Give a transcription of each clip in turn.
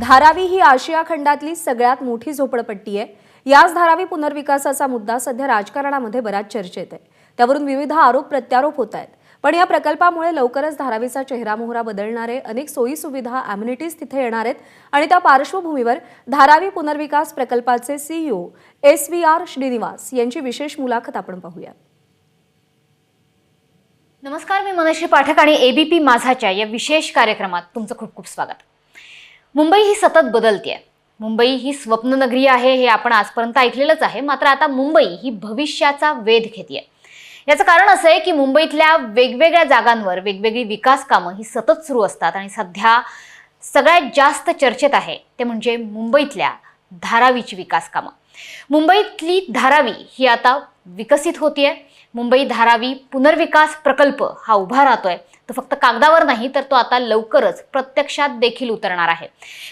धारावी ही आशिया खंडातली सगळ्यात मोठी झोपडपट्टी आहे. याच धारावी पुनर्विकासाचा मुद्दा सध्या राजकारणामध्ये बराच चर्चेत आहे. त्यावरून विविध आरोप प्रत्यारोप होत आहेत. पण या प्रकल्पामुळे लवकरच धारावीचा चेहरा मोहरा बदलणारे अनेक सोयी सुविधा अम्युनिटीज तिथे येणार आहेत. आणि त्या पार्श्वभूमीवर धारावी पुनर्विकास प्रकल्पाचे CEO S V R Srinivas यांची विशेष मुलाखत आपण पाहूया. नमस्कार मी मनश्री पाठक आणि एबीपी माझाच्या या विशेष कार्यक्रमात तुमचं खूप खूप स्वागत. मुंबई ही सतत बदलते मुंबई ही स्वप्ननगरी आहे हे आपण आजपर्यंत ऐकलेलंच आहे. मात्र आता मुंबई ही भविष्याचा वेध घेते याचं कारण असं आहे की मुंबईतल्या वेगवेगळ्या जागांवर वेगवेगळी विकास कामं ही सतत सुरू असतात आणि सध्या सगळ्यात जास्त चर्चेत आहे ते म्हणजे मुंबईतल्या धारावीची विकास कामं. मुंबईतली धारावी ही आता विकसित होतीये. मुंबई धारावी पुनर्विकास प्रकल्प हा उभा राहतोय. तो फक्त कागदावर नाही तर तो आता लवकरच प्रत्यक्षात देखील उतरणार आहे.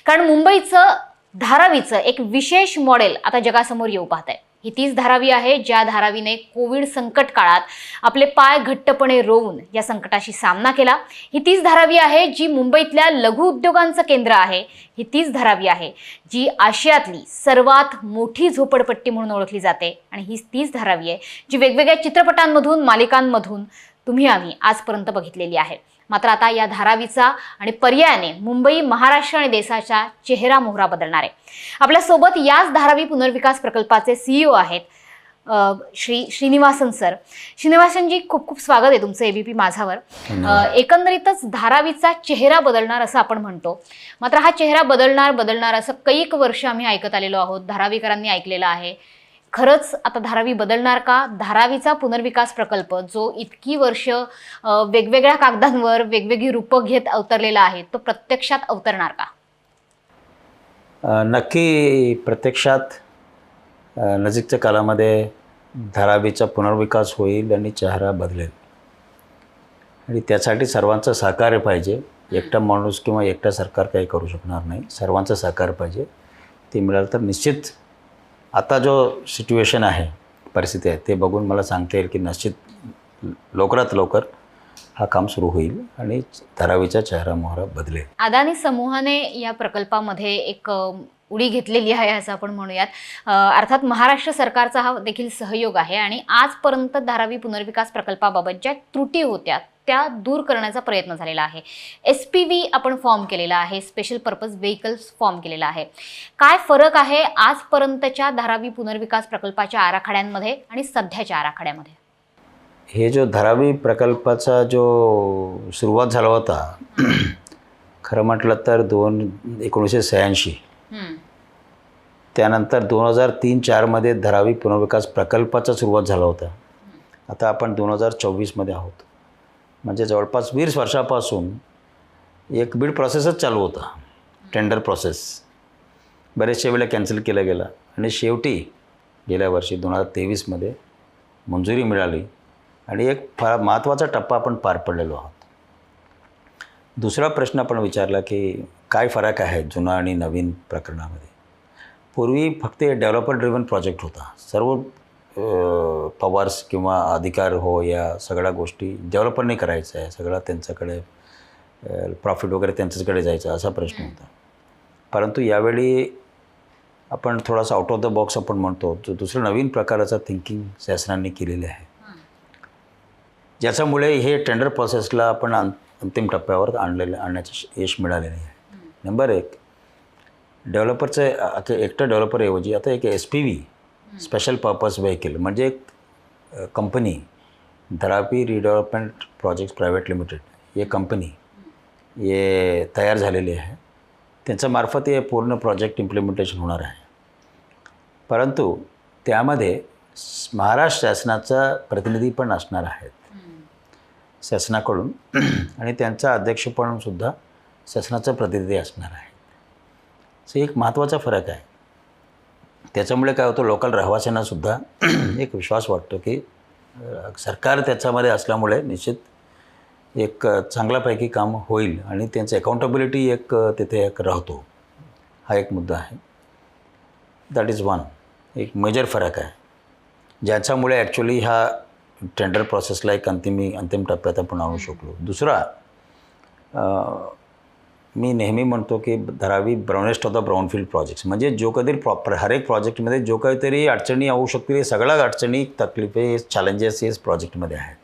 कारण मुंबईचं धारावीचं एक विशेष मॉडेल आता जगासमोर येऊ पाहत आहे ही तीच धारावी आहे ज्या धारावीने कोविड संकट काळात आपले पाय घट्टपणे रोवून या संकटाशी सामना केला. ही तीच धारावी आहे जी मुंबईतल्या लघु उद्योगांचं केंद्र आहे. ही तीच धारावी आहे जी आशियातली सर्वात मोठी झोपडपट्टी म्हणून ओळखली जाते. आणि ही तीच धारावी आहे जी वेगवेगळ्या चित्रपटांमधून मालिकांमधून तुम्ही आम्ही आजपर्यंत बघितलेली आहे. मात्र आता या धारावीचा आणि पर्यायाने मुंबई महाराष्ट्र आणि देशाचा चेहरा मोहरा बदलणार आहे. आपल्यासोबत याच धारावी पुनर्विकास प्रकल्पाचे सीईओ आहेत अ, श्री श्रीनिवासन सर. श्रीनिवासनजी खूप खूप स्वागत आहे तुमचं एबीपी माझावर एकंदरीतच धारावीचा चेहरा बदलणार असं आपण म्हणतो. मात्र हा चेहरा बदलणार बदलणार असं कैक वर्ष आम्ही ऐकत आलेलो आहोत धारावीकरांनी ऐकलेलं आहे. खरंच आता धारावी बदलणार का? धारावीचा पुनर्विकास प्रकल्प जो इतकी वर्ष वेगवेगळ्या कागदांवर वेगवेगळी रूपं घेत अवतरलेला आहे तो प्रत्यक्षात अवतरणार का? नक्की प्रत्यक्षात नजीकच्या काळामध्ये धारावीचा पुनर्विकास होईल आणि चेहरा बदलेल. आणि त्यासाठी सर्वांचं सहकार्य पाहिजे. एकटा माणूस किंवा एकटा सरकार काही करू शकणार नाही. सर्वांचं सहकार्य पाहिजे. ते मिळालं तर निश्चित आता जो सिच्युएशन आहे परिस्थिती आहे ते बघून मला सांगता येईल की निश्चित लवकरात लवकर हा काम सुरू होईल आणि धारावीचा चेहरा मोहरा बदलेल. अदानी समूहाने या प्रकल्पामध्ये एक उडी घेतलेली आहे असं आपण म्हणूयात. अर्थात महाराष्ट्र सरकारचा हा देखील सहयोग आहे आणि आजपर्यंत धारावी पुनर्विकास प्रकल्पाबाबत ज्या त्रुटी होत्या. त्या दूर करण्याचा प्रयत्न झालेला आहे. एस पी व्ही आपण फॉर्म केलेला आहे. स्पेशल पर्पज व्हेकल्स फॉर्म केलेला आहे. काय फरक आहे आजपर्यंतच्या धारावी पुनर्विकास प्रकल्पाच्या आराखड्यांमध्ये आणि सध्याच्या आराखड्यामध्ये? हे जो धारावी प्रकल्पाचा जो सुरुवात झाला होता खरं म्हटलं तर दोन एकोणीसशे शहाऐंशी. त्यानंतर दोन हजार तीन चारमध्ये धारावी पुनर्विकास प्रकल्पाचा सुरुवात झाला होता. आता आपण दोन हजार चोवीसमध्ये आहोत. म्हणजे जवळपास वीस वर्षापासून एक बीड प्रोसेसच चालू होता. टेंडर प्रोसेस बरेचशा वेळेला कॅन्सल केला गेला. आणि शेवटी गेल्या वर्षी दोन हजार तेवीसमध्ये मंजुरी मिळाली. आणि एक फार महत्त्वाचा टप्पा आपण पार पडलेलो आहोत. दुसरा प्रश्न आपण विचारला की काय फरक आहे जुना आणि नवीन प्रकरणामध्ये? पूर्वी फक्त डेव्हलपर ड्रिव्हन प्रोजेक्ट होता. सर्व पॉवर्स किंवा अधिकार हो या सगळ्या गोष्टी डेव्हलपरने करायचं आहे. सगळं त्यांच्याकडे प्रॉफिट वगैरे त्यांच्याकडे जायचं असा प्रश्न होता. परंतु यावेळी आपण थोडासा आउट ऑफ द बॉक्स आपण म्हणतो जो दुसरं नवीन प्रकाराचा थिंकिंग शासनाने केलेले आहे. ज्याच्यामुळे हे टेंडर प्रोसेसला आपण अंतिम टप्प्यावर आणलेलं आणण्याचं यश मिळालेलं आहे. नंबर एक डेव्हलपरचं आता एकटं डेव्हलपरऐवजी आता एक S P V special purpose vehicle म्हणजे एक company Dharavi redevelopment project private limited हे कंपनी हे तयार झालेली आहे. त्यांच्या मार्फत हे पूर्ण प्रोजेक्ट इम्प्लिमेंटेशन होणार आहे. परंतु त्यामध्ये महाराष्ट्र शासनाचा प्रतिनिधी पण असणार आहेत. शासनाकडून आणि त्यांचा अध्यक्षपणसुद्धा शासनाचा प्रतिनिधी असणार आहे सो एक महत्त्वाचा फरक आहे. त्याच्यामुळे काय होतं लोकल रहिवाशांनासुद्धा एक विश्वास वाटतो की सरकार त्याच्यामध्ये असल्यामुळे निश्चित एक चांगल्यापैकी काम होईल आणि त्यांचं अकाउंटेबिलिटी एक तिथे एक राहतो. हा एक मुद्दा आहे. दॅट इज वन एक मेजर फरक आहे. ज्याच्यामुळे ॲक्च्युली हा टेंडर प्रोसेसला एक अंतिमी अंतिम टप्प्यात आपण आणू शकलो. दुसरा मी नेहमी म्हणतो की Dharavi brownest of the brownfield projects म्हणजे जो कधी प्रॉपर हर एक प्रोजेक्टमध्ये जो काहीतरी अडचणी येऊ शकतील सगळ्या अडचणी तकलिफे चॅलेंजेस हे प्रोजेक्टमध्ये आहेत.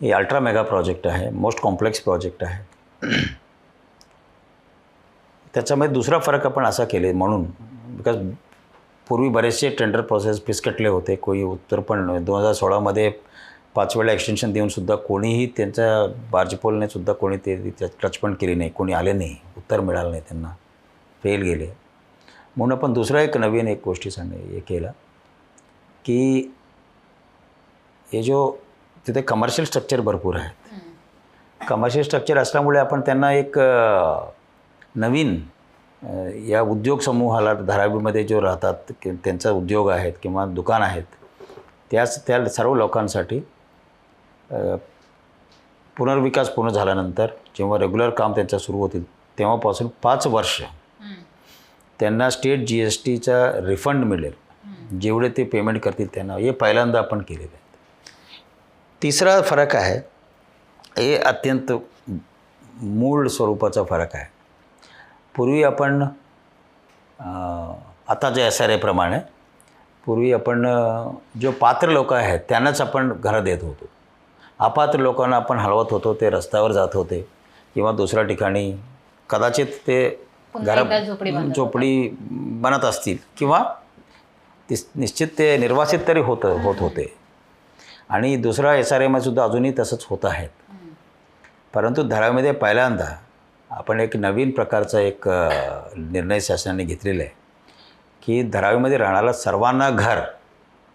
हे अल्ट्रा मेगा प्रोजेक्ट आहे मोस्ट कॉम्प्लेक्स प्रोजेक्ट आहे. त्याच्यामध्ये दुसरा फरक आपण असा केले म्हणून बिकॉज पूर्वी बरेचसे टेंडर प्रोसेस फिसकटले होते कोणी उत्तर पण दोन हजार सोळामध्ये पाच वेळा एक्सटेन्शन देऊनसुद्धा कोणीही त्यांच्या बार्जपोलनेसुद्धा कोणी ते टच पण केली नाही. कोणी आले नाही. उत्तर मिळालं नाही त्यांना. फेल गेले. म्हणून आपण दुसरा एक नवीन एक गोष्टी सांग हे केलं की हे जो तिथे कमर्शियल स्ट्रक्चर भरपूर आहेत कमर्शियल स्ट्रक्चर असल्यामुळे आपण त्यांना एक नवीन या उद्योग समूहाला धारावीमध्ये जो राहतात त्यांचा उद्योग आहेत किंवा दुकान आहेत त्याच त्या सर्व लोकांसाठी पुनर्विकास पूर्ण झाल्यानंतर जेव्हा रेग्युलर काम त्यांचं सुरू होतील तेव्हापासून पाच वर्ष त्यांना स्टेट जी एस टीचा रिफंड मिळेल. जेवढे ते पेमेंट करतील त्यांना. हे पहिल्यांदा आपण केलेलं आहे. तिसरा फरक आहे हे अत्यंत मूळ स्वरूपाचा फरक आहे. पूर्वी आपण अं, आता जे एस आर एप्रमाणे पूर्वी आपण जो पात्र लोक आहेत त्यांनाच आपण घरं देत होतो. अपात्र लोकांना आपण हलवत होतो ते रस्त्यावर जात होते. किंवा दुसऱ्या ठिकाणी कदाचित ते एकदा झोपडी बनत असतील किंवा तिस- निश्चित ते निर्वासित तरी होत होत होते. आणि दुसरा एस आर एमसुद्धा अजूनही तसंच होत आहेत. परंतु धारावीमध्ये पहिल्यांदा आपण एक नवीन प्रकारचा एक निर्णय शासनाने घेतलेला आहे की धारावीमध्ये राहणारा सर्वांना घर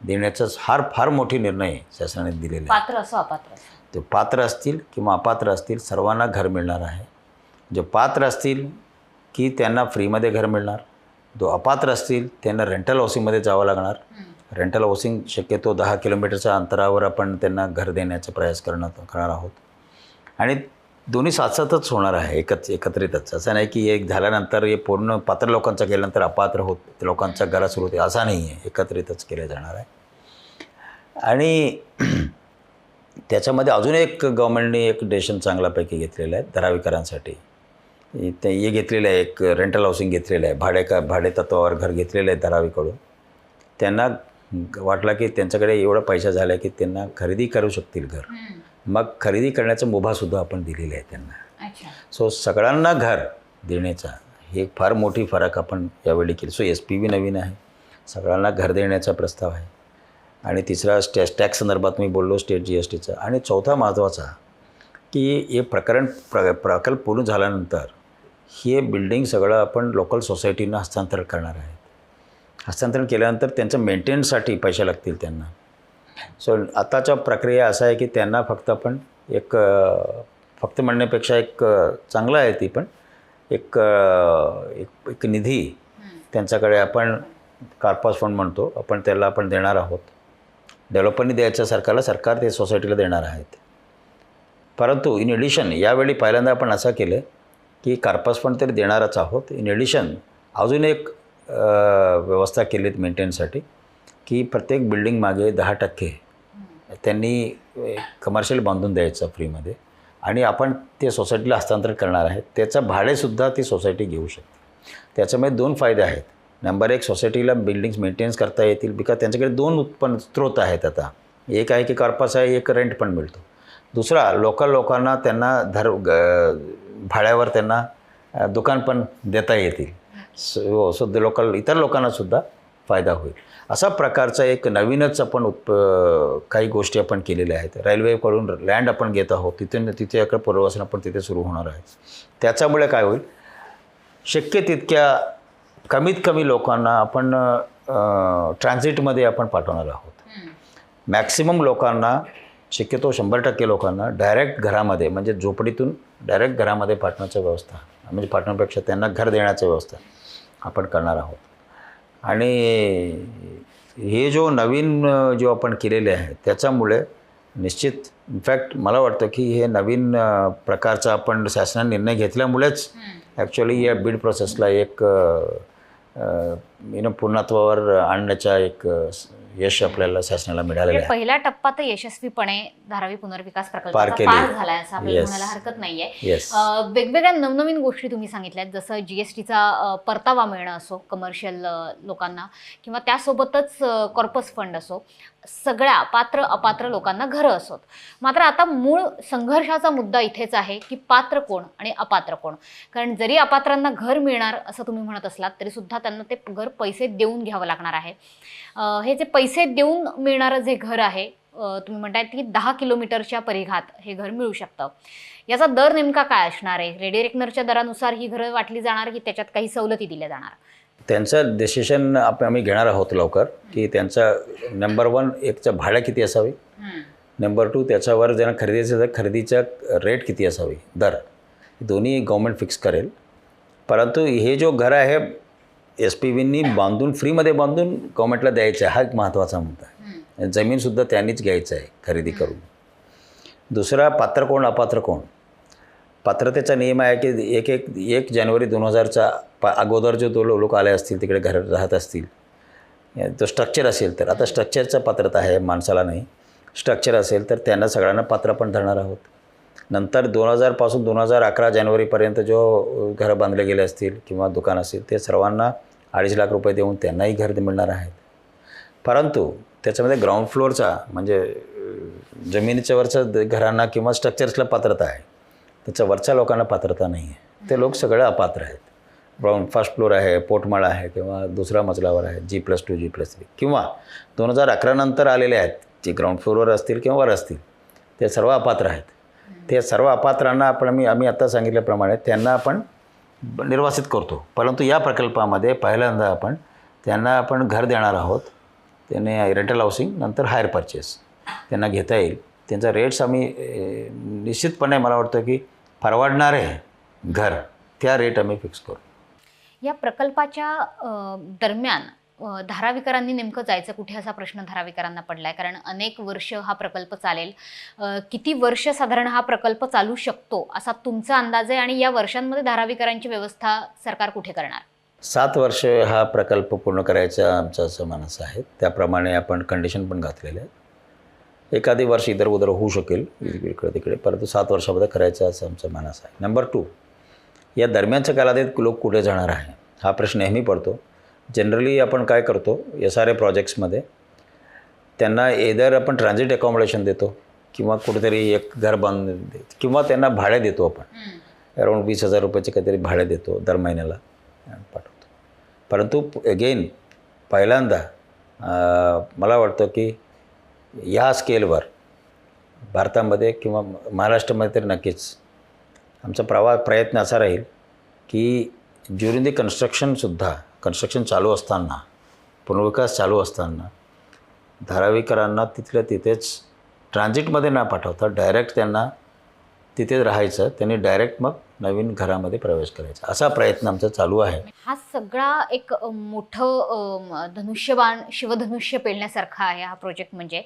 देण्याचा फार फार मोठी निर्णय शासनाने दिलेला आहे पात्र असो अपात्र ते पात्र असतील किंवा अपात्र असतील सर्वांना घर मिळणार आहे. जे पात्र असतील की त्यांना फ्रीमध्ये घर मिळणार. जो अपात्र असतील त्यांना रेंटल हाऊसिंगमध्ये जावं लागणार. रेंटल हाऊसिंग शक्यतो दहा किलोमीटरच्या अंतरावर आपण त्यांना घर देण्याचा प्रयास करणार करणार आहोत. आणि दोन्ही साथसाथच होणार आहे एकच एकत्रितच. असं नाही की एक झाल्यानंतर हे पूर्ण पात्र लोकांचं केल्यानंतर अपात्र होत लोकांचा घरा सुरू होते असा नाही आहे. एकत्रितच केलं जाणार आहे. आणि त्याच्यामध्ये अजून एक गव्हर्मेंटने एक डेशन चांगल्यापैकी घेतलेलं आहे धरावीकरांसाठी ते हे घेतलेलं आहे एक रेंटल हाऊसिंग घेतलेलं आहे भाडे का भाडे तत्वावर घर घेतलेलं आहे धरावीकडून त्यांना वाटलं की त्यांच्याकडे एवढा पैसा झाला की त्यांना खरेदी करू शकतील घर. मग खरेदी करण्याचा मुभासुद्धा आपण दिलेला आहे त्यांना. सो सगळ्यांना घर देण्याचा हे एक फार मोठी फरक आपण यावेळी केली. सो एस पी बी नवीन आहे. सगळ्यांना घर देण्याचा प्रस्ताव आहे. आणि तिसरा स्टॅ टॅक्स संदर्भात मी बोललो स्टेट जी एस टीचा आणि चौथा महत्त्वाचा की हे प्रकरण प्र प्रकल्प पूर्ण झाल्यानंतर हे बिल्डिंग सगळं आपण लोकल सोसायटींना हस्तांतरण करणार आहेत. हस्तांतरण केल्यानंतर त्यांचं मेंटेनसाठी पैसे लागतील त्यांना. सो आताच्या प्रक्रिया असा आहे की त्यांना फक्त आपण एक फक्त म्हणण्यापेक्षा एक चांगलं आहे ती पण. एक एक एक निधी त्यांच्याकडे आपण कार्पास फंड म्हणतो आपण त्याला आपण देणार आहोत. डेव्हलपरनी द्यायचं सरकारला सरकार ते सोसायटीला देणार आहेत. परंतु इन एडिशन यावेळी पहिल्यांदा आपण असं केलं की कार्पास फंड तरी देणारच आहोत. इन एडिशन अजून एक व्यवस्था केली मेंटेनसाठी की प्रत्येक बिल्डिंग मागे दहा टक्के त्यांनी कमर्शियल बांधून द्यायचं फ्रीमध्ये आणि आपण ते सोसायटीला हस्तांतरण करणार आहे त्याचं भाडेसुद्धा ती सोसायटी घेऊ शकते. त्याच्यामुळे दोन फायदे आहेत. नंबर एक सोसायटीला बिल्डिंग्स मेंटेन्स करता येतील बिकॉज त्यांच्याकडे दोन उत्पन्न स्रोत आहेत आता. एक आहे की कॉर्पस आहे एक रेंट पण मिळतो. दुसरा लोकल लोकांना त्यांना धर ग- भाड्यावर त्यांना दुकान पण देता येतील. सो हो, सो लोकल इतर लोकांनासुद्धा फायदा होईल. असा प्रकारचा एक नवीनच आपण उत्प काही गोष्टी आपण केलेल्या आहेत. रेल्वेकडून लँड आपण घेत आहोत तिथे तिथे अकडे पुनर्वसन आपण तिथे सुरू होणार आहे. त्याच्यामुळे काय होईल? शक्य तितक्या कमीत कमी लोकांना आपण ट्रान्झिटमध्ये आपण पाठवणार आहोत. मॅक्सिमम लोकांना शक्यतो शंभर टक्के लोकांना डायरेक्ट घरामध्ये म्हणजे झोपडीतून डायरेक्ट घरामध्ये पाठवण्याची व्यवस्था म्हणजे पाठवण्यापेक्षा त्यांना घर देण्याची व्यवस्था आपण करणार आहोत. आणि हे जो नवीन जो आपण केलेले आहे त्याच्यामुळे निश्चित इनफॅक्ट मला वाटतं की हे नवीन प्रकारचा आपण शासनाने निर्णय घेतल्यामुळेच ॲक्च्युली या बीड प्रोसेसला एक you know, पूर्णत्वावर आणण्याचा एक यश आपल्याला शासनाला मिळालेलं म्हणजे आहे. पहिल्या टप्पा तर यशस्वीपणे धारावी पुनर्विकास पार प्रकल्प केली. पार झालाय असं आपल्याला Yes. म्हणायला हरकत नाहीये. येस अ, वेगवेगळ्या नवनवीन गोष्टी तुम्ही सांगितल्यात जसं जीएसटीचा परतावा मिळणं असो कमर्शियल लोकांना किंवा त्यासोबतच कॉर्पस फंड असो सगळ्या पात्र अपात्र लोकांना घरं असोत. मात्र आता मूळ संघर्षाचा मुद्दा इथेच आहे की पात्र कोण आणि अपात्र कोण. कारण जरी अपात्रांना घर मिळणार असं तुम्ही म्हणत असलात तरी सुद्धा त्यांना ते घर पैसे देऊन घ्यावं लागणार आहे. हे जे पैसे देऊन मिळणारं जे घर आहे तुम्ही म्हणतायत की दहा किलोमीटरच्या परिघात हे घर मिळू शकतं. याचा दर नेमका काय असणार आहे? रेडी रेकनरच्या दरानुसार ही घरं वाटली जाणार की त्याच्यात काही सवलती दिल्या जाणार? त्यांचं डिसिशन आप आम्ही घेणार आहोत लवकर की त्यांचा नंबर वन एकचं भाडं किती असावी? नंबर टू त्याच्यावर ज्यांना खरेदी असेल तर खरेदीचा रेट किती असावी? दर. दोन्ही गव्हर्मेंट फिक्स करेल. परंतु हे जो घर आहे एस पी बींनी बांधून फ्रीमध्ये बांधून गव्हर्मेंटला द्यायचं आहे. हा एक महत्त्वाचा मुद्दा आहे. जमीनसुद्धा त्यांनीच घ्यायचं आहे खरेदी करून. दुसरा पात्र कोण? अपात्र कोण? पात्रतेचा नियम आहे की एक एक एक जानेवारी दोन हजारचा पा अगोदर जो दो लोक आले असतील तिकडे घर राहत असतील तो स्ट्रक्चर असेल तर. आता स्ट्रक्चरचं पात्रता आहे माणसाला नाही. स्ट्रक्चर असेल तर त्यांना सगळ्यांना पात्र पण धरणार आहोत. नंतर दोन हजारपासून दोन हजार अकरा जानेवारीपर्यंत जो घरं बांधले गेले असतील किंवा दुकान असेल ते सर्वांना अडीच लाख रुपये देऊन त्यांनाही घर मिळणार आहेत. परंतु त्याच्यामध्ये ग्राउंड फ्लोअरचा म्हणजे जमिनीच्या वरच्या द- घरांना किंवा स्ट्रक्चर्सला पात्रता आहे. त्याच्या वरच्या लोकांना पात्रता नाही आहे. ते लोक सगळे अपात्र आहेत. ग्राउंड फर्स्ट फ्लोअर आहे पोटमाळा आहे किंवा दुसऱ्या मजल्यावर आहे G plus two G plus three किंवा दोन हजार अकरानंतर आलेले आहेत जे ग्राउंड फ्लोअरवर असतील किंवा वर असतील ते सर्व अपात्र आहेत. ते सर्व अपात्रांना आपण आम्ही आम्ही आत्ता सांगितल्याप्रमाणे त्यांना आपण निर्वासित करतो. परंतु या प्रकल्पामध्ये पहिल्यांदा आपण त्यांना आपण घर देणार आहोत. त्याने रेंटल हाऊसिंग नंतर हायर परचेस त्यांना घेता येईल. त्यांचा रेट्स आम्ही निश्चितपणे मला वाटतं की परवडणारे घर त्या रेट आम्ही फिक्स करू. या प्रकल्पाच्या दरम्यान धाराविकारांनी नेमकं जायचं कुठे असा प्रश्न धाराविकारांना पडलाय? कारण अनेक वर्ष हा प्रकल्प चालेल. किती वर्ष साधारण हा प्रकल्प चालू शकतो असा तुमचा अंदाज आहे आणि या वर्षांमध्ये धाराविकारांची व्यवस्था सरकार कुठे करणार? सात वर्ष हा प्रकल्प पूर्ण करायचा आमचा असं मानस आहे. त्याप्रमाणे आपण कंडिशन पण घातलेले आहेत. एखादी वर्ष इधर उधर होऊ शकेल इकडे तिकडे परंतु सात वर्षामध्ये करायचं असं आमचं मानस आहे. नंबर टू या दरम्यानच्या कालावधीत लोक कुठे जाणार आहे? हा प्रश्न नेहमी पडतो. जनरली आपण काय करतो एस आर ए प्रोजेक्ट्समध्ये त्यांना एदर आपण ट्रान्झिट अकॉमोडेशन देतो किंवा कुठेतरी एक घर बांध किंवा त्यांना भाडे देतो आपण. अराऊंड वीस हजार रुपयाचे काहीतरी भाडे देतो दर महिन्याला पाठवतो. परंतु अगेन पहिल्यांदा मला वाटतं की या स्केलवर भारतामध्ये किंवा महाराष्ट्रामध्ये तर नक्कीच आमचा प्रवा प्रयत्न असा राहील की ज्युरिंग दी कन्स्ट्रक्शनसुद्धा कन्स्ट्रक्शन चालू असताना पुनर्विकास चालू असताना धारावीकरांना तिथल्या तिथेच ट्रान्झिटमध्ये न पाठवता डायरेक्ट त्यांना तिथेच राहायचं त्यांनी डायरेक्ट मग नवीन घरामध्ये प्रवेश करायचा. असा प्रयत्न आमचा चालू आहे. हा सगळा एक मोठं धनुष्यबाण शिवधनुष्य पेलण्यासारखा आहे हा प्रोजेक्ट म्हणजे.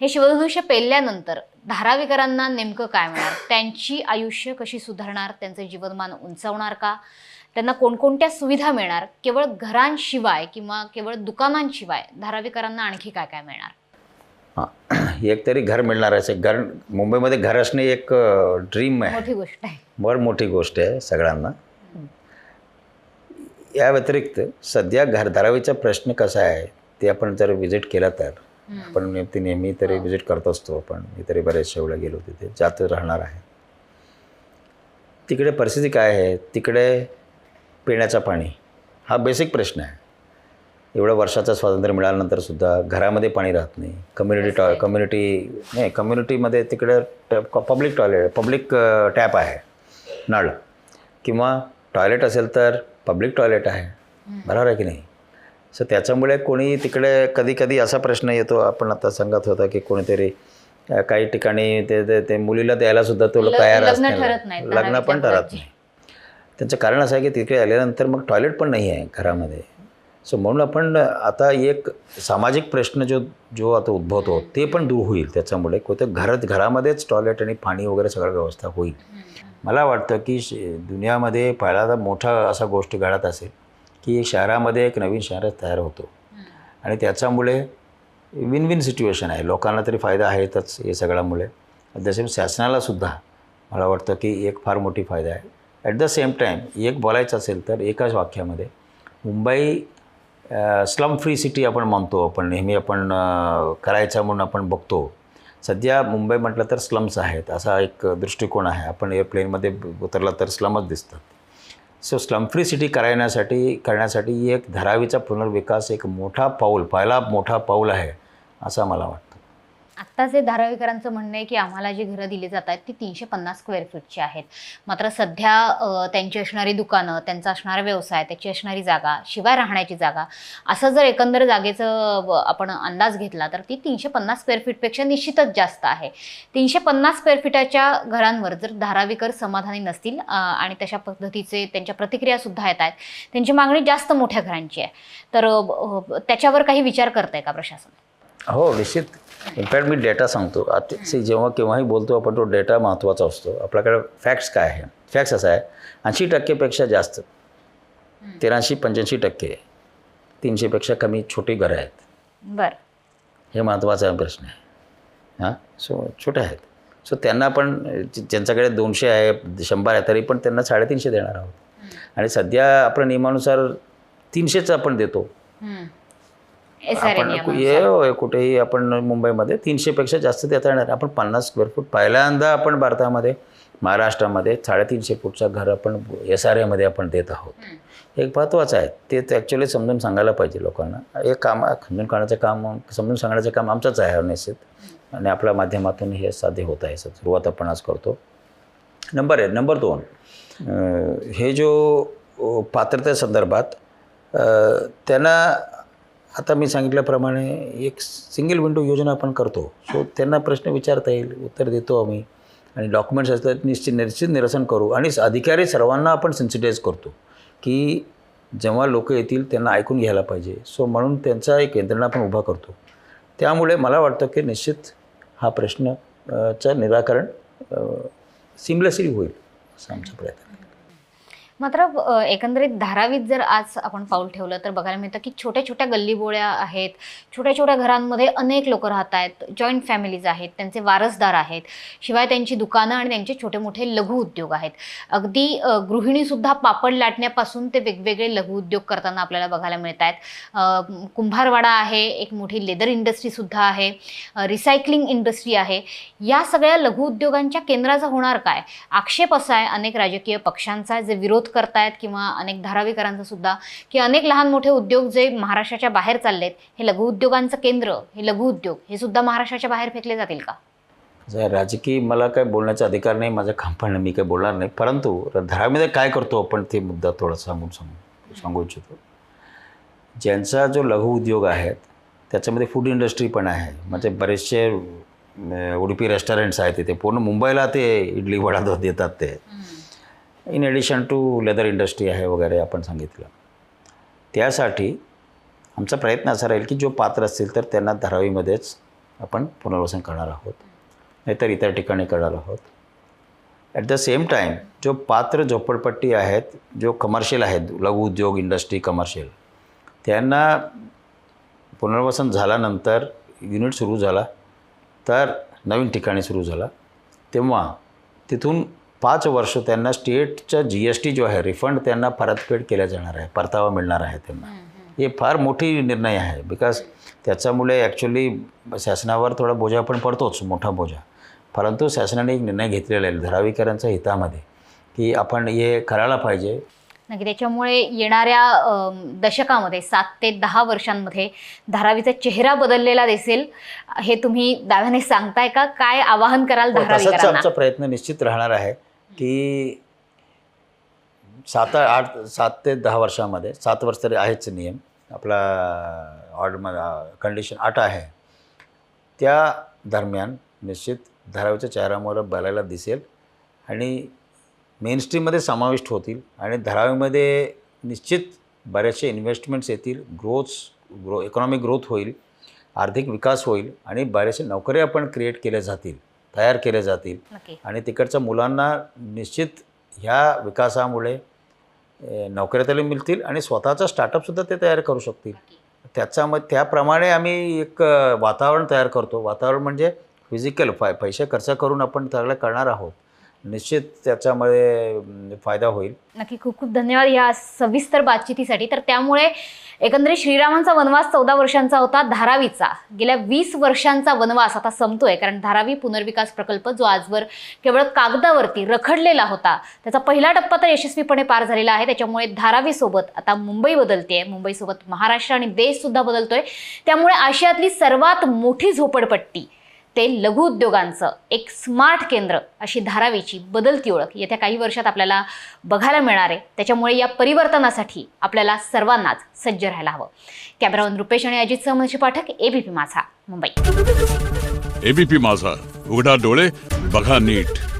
हे शिवधनुष्य पेलल्यानंतर धारावीकरांना नेमकं काय मिळणार त्यांची आयुष्य कशी सुधारणार? त्यांचं जीवनमान उंचावणार का? त्यांना कोणकोणत्या सुविधा मिळणार? केवळ घरांशिवाय किंवा केवळ दुकानांशिवाय धारावीकरांना आणखी काय काय मिळणार? हां. एक तरी घर मिळणार आहे. घर मुंबईमध्ये घर असणे एक ड्रीम आहे. मोठी गोष्ट आहे. फार मोठी गोष्ट आहे सगळ्यांना. या व्यतिरिक्त सध्या घर धारावीचा प्रश्न कसा आहे ते आपण जर विजिट केला तर. आपण नेमती नेहमी तरी विजिट करत असतो आपण. मी तरी बरेचशा वेळा गेलो तिथे. जात राहणार आहे. तिकडे परिस्थिती काय आहे? तिकडे पिण्याचं पाणी. हा बेसिक प्रश्न आहे. एवढं वर्षाचं स्वातंत्र्य मिळाल्यानंतर सुद्धा घरामध्ये पाणी राहत नाही. कम्युनिटी टॉय कम्युनिटी नाही कम्युनिटीमध्ये तिकडे पब्लिक टॉयलेट पब्लिक टॅप आहे. नळ. किंवा टॉयलेट असेल तर पब्लिक टॉयलेट आहे. बरोबर आहे की नाही? सो त्याच्यामुळे कोणी तिकडे कधी कधी असा प्रश्न येतो आपण आता सांगत होता की कोणीतरी काही ठिकाणी ते ते- मुलीला द्यायला सुद्धा तो तयार नाहीत, लग्न पण ठरत. नाही. त्यांचं कारण असं आहे की तिकडे आल्यानंतर मग टॉयलेट पण नाही आहे घरामध्ये. सो म्हणून आपण आता एक सामाजिक प्रश्न जो जो आता उद्भवतो ते पण दूर होईल त्याच्यामुळे. कोणत्या घरात घरामध्येच टॉयलेट आणि पाणी वगैरे सगळं व्यवस्था होईल. मला वाटतं की श- दुनियामध्ये पहिला मोठा असा गोष्ट घडत असेल की शहरामध्ये एक नवीन शहर तयार होतो. आणि त्याच्यामुळे विन विन सिच्युएशन आहे. लोकांना तरी फायदा आहेतच हे सगळ्यामुळे. जसे शासनालासुद्धा मला वाटतं की एक फार मोठी फायदा आहे. ॲट द सेम टाईम एक बोलायचं असेल तर एकाच वाक्यामध्ये मुंबई स्लम फ्री सिटी आपण मानतो आपण नेहमी आपण करायचा करायचं म्हणून आपण बघतो. सध्या मुंबई म्हटलं तर स्लम्स आहेत असा एक दृष्टिकोन आहे. आपण एअरप्लेनमध्ये उतरला तर स्लमच दिसतात. सो स्लम फ्री सिटी करायण्यासाठी करण्यासाठी एक धारावीचा पुनर्विकास एक मोठा पाऊल पहिला मोठा पाऊल आहे असं मला वाटतं. आत्ता जे धारावीकरांचं म्हणणं आहे की आम्हाला जी घरं दिली जात आहेत ती तीनशे पन्नास स्क्वेअर फीटची आहेत. मात्र सध्या त्यांची असणारी दुकानं त्यांचा असणारा व्यवसाय त्याची असणारी जागा शिवाय राहण्याची जागा असं जर एकंदर जागेचं आपण अंदाज घेतला तर ती तीनशे पन्नास स्क्वेअर फीटपेक्षा निश्चितच जास्त आहे. तीनशे पन्नास स्क्वेअर फीटाच्या घरांवर जर धारावीकर समाधानी नसतील आणि तशा पद्धतीचे त्यांच्या प्रतिक्रियासुद्धा येत आहेत त्यांची मागणी जास्त मोठ्या घरांची आहे. तर त्याच्यावर काही विचार करत आहे का प्रशासन? हो निश्चित इनफॅक्ट मी डेटा सांगतो. आता जेव्हा केव्हाही बोलतो आपण तो डेटा महत्त्वाचा असतो. आपल्याकडे फॅक्ट्स काय आहे? फॅक्ट्स असा आहे ऐंशी टक्केपेक्षा जास्त. तेराशे पंच्याऐंशी टक्के. तीनशेपेक्षा कमी छोटी घरं आहेत. बरं. हे महत्त्वाचा प्रश्न आहे. हां? सो छोटे आहेत. सो त्यांना पण ज्यांच्याकडे दोनशे आहे शंभर आहे तरी पण त्यांना साडेतीनशे देणार आहोत. आणि सध्या आपल्या नियमानुसार तीनशेच आपण देतो. आपण ये कुठेही आपण मुंबईमध्ये तीनशेपेक्षा जास्त देता येणार. आपण पन्नास स्क्वेअर फूट पहिल्यांदा आपण भारतामध्ये महाराष्ट्रामध्ये साडेतीनशे फूटचं घर आपण एस आर एमध्ये आपण देत आहोत. एक महत्त्वाचं आहे ते ॲक्च्युली समजून सांगायला पाहिजे लोकांना. एक काम समजून काढण्याचं काम समजून सांगण्याचं काम आमचंच आहे निश्चित आणि आपल्या माध्यमातून हे साध्य होत आहे सुरुवात आपण आज करतो. नंबर आहे नंबर दोन हे जो पात्रतेसंदर्भात त्यांना आता मी सांगितल्याप्रमाणे एक सिंगल विंडो योजना आपण करतो. सो त्यांना प्रश्न विचारता येईल उत्तर देतो आम्ही. आणि डॉक्युमेंट्स असतात निश्चित निश्चित निरसन करू. आणि अधिकारी सर्वांना आपण सेन्सिटाईज करतो की जेव्हा लोक येतील त्यांना ऐकून घ्यायला पाहिजे. सो म्हणून त्यांचा एक यंत्रणा आपण उभा करतो. त्यामुळे मला वाटतं की निश्चित हा प्रश्न निराकरण सिमलेसली होईल असा आमचा प्रयत्न आहे. मात्र एकंदरीत धारावीत जर आज आपण पाऊल ठेवलं तर बघायला मिळतं की छोट्या छोट्या गल्लीबोळ्या आहेत छोट्या छोट्या घरांमध्ये अनेक लोक राहत आहेत जॉईंट फॅमिलीज आहेत त्यांचे वारसदार आहेत शिवाय त्यांची दुकानं आणि त्यांचे छोटे मोठे लघु उद्योग आहेत. अगदी गृहिणीसुद्धा पापड लाटण्यापासून ते वेगवेगळे लघु उद्योग करताना आपल्याला बघायला मिळत आहेत कुंभारवाडा आहे एक मोठी लेदर इंडस्ट्रीसुद्धा आहे रिसायकलिंग इंडस्ट्री आहे. या सगळ्या लघु उद्योगांच्या केंद्राचा होणार काय? आक्षेप असा आहे अनेक राजकीय पक्षांचा जे विरोध करतायत किंवा अनेक धारावीकरांचा सुद्धा की अनेक लहान मोठे उद्योग जे महाराष्ट्राच्या बाहेर चाललेत हे लघु उद्योगांचं केंद्र हे लघु उद्योग हे सुद्धा महाराष्ट्राच्या बाहेर फेकले जातील का? जर राजकीय मला काय बोलण्याचा अधिकार नाही माझं काम पण मी काय बोलणार नाही. परंतु धारामध्ये काय करतो आपण ते मुद्दा थोडा सांगून सांगू सांगू इच्छितो. ज्यांचा जो लघु उद्योग आहेत त्याच्यामध्ये फूड इंडस्ट्री पण आहे. म्हणजे बरेचसे उडुपी रेस्टॉरंट्स आहेत तिथे. पूर्ण मुंबईला ते इडली वडा देतात ते. In addition to leather industry आहे वगैरे आपण सांगितलं. त्यासाठी आमचा प्रयत्न असा राहील की जो पात्र असतील तर त्यांना धारावीमध्येच आपण पुनर्वसन करणार आहोत. नाहीतर इतर ठिकाणी करणार आहोत. ॲट द सेम टाईम जो पात्र झोपडपट्टी आहेत जो कमर्शियल आहेत लघु उद्योग इंडस्ट्री कमर्शियल त्यांना पुनर्वसन झाल्यानंतर युनिट सुरू झाला तर नवीन ठिकाणी सुरू झाला तेव्हा तिथून पाच वर्ष त्यांना स्टेटचा जी एस टी जो आहे रिफंड त्यांना परतफेड केला जाणार आहे परतावा मिळणार आहे त्यांना. हे फार मोठी निर्णय आहे बिकॉज त्याच्यामुळे ॲक्च्युली शासनावर थोडा बोजा पण पडतोच मोठा बोजा. परंतु शासनाने एक निर्णय घेतलेला आहे धारावीकरांच्या हितामध्ये की आपण हे करायला पाहिजे. नक्की त्याच्यामुळे येणाऱ्या दशकामध्ये सात ते दहा वर्षांमध्ये धारावीचा चेहरा बदललेला दिसेल. हे तुम्ही दाव्याने सांगताय का? काय आवाहन कराल हो, धारावीकरांना? आमचा प्रयत्न निश्चित राहणार आहे. की सात आठ सात ते दहा वर्षामध्ये सात वर्ष तरी आहेच नियम. आपला ऑर्ड कंडिशन आठ आहे. त्या दरम्यान निश्चित धारावीच्या चेहऱ्यामुळे बघायला दिसेल आणि मेनस्ट्रीममध्ये समाविष्ट होतील आणि धारावीमध्ये निश्चित बरेचसे इन्व्हेस्टमेंट्स येतील ग्रोथ्स ग्रो इकॉनॉमिक ग्रोथ होईल आर्थिक विकास होईल आणि बरेचसे नोकऱ्या पण क्रिएट केल्या जातील. तयार केल्या जातील. आणि तिकडच्या मुलांना निश्चित ह्या विकासामुळे नोकऱ्या तरी मिळतील आणि स्वतःचा स्टार्टअपसुद्धा ते तयार करू शकतील. त्याच्यामध्ये त्याप्रमाणे आम्ही एक वातावरण तयार करतो. वातावरण म्हणजे फिजिकल फाय पैसे खर्च करून आपण त्याला करणार आहोत. निश्चित त्याच्यामध्ये फायदा होईल. नक्की. खूप खूप धन्यवाद या सविस्तर बातचितीसाठी. तर त्यामुळे एकंदरीत श्रीरामांचा वनवास चौदा वर्षांचा होता धारावीचा. गेल्या वीस वर्षांचा वनवास आता संपतोय कारण धारावी पुनर्विकास प्रकल्प जो आजवर केवळ कागदावरती रखडलेला होता त्याचा पहिला टप्पा तर यशस्वीपणे पार झालेला आहे. त्याच्यामुळे धारावीसोबत आता मुंबई बदलते मुंबईसोबत महाराष्ट्र आणि देश सुद्धा बदलतोय. त्यामुळे आशियातली सर्वात मोठी झोपडपट्टी ते लघु उद्योगांचं एक स्मार्ट केंद्र अशी धारावीची बदलती ओळख येत्या काही वर्षात आपल्याला बघायला मिळणार. आहे त्याच्यामुळे या परिवर्तनासाठी आपल्याला सर्वांनाच सज्ज राहायला हवं. कॅमेरामन रुपेश आणि अजित सहमनशी पाठक एबीपी माझा मुंबई. एबीपी माझा. उघडा डोळे बघा नीट.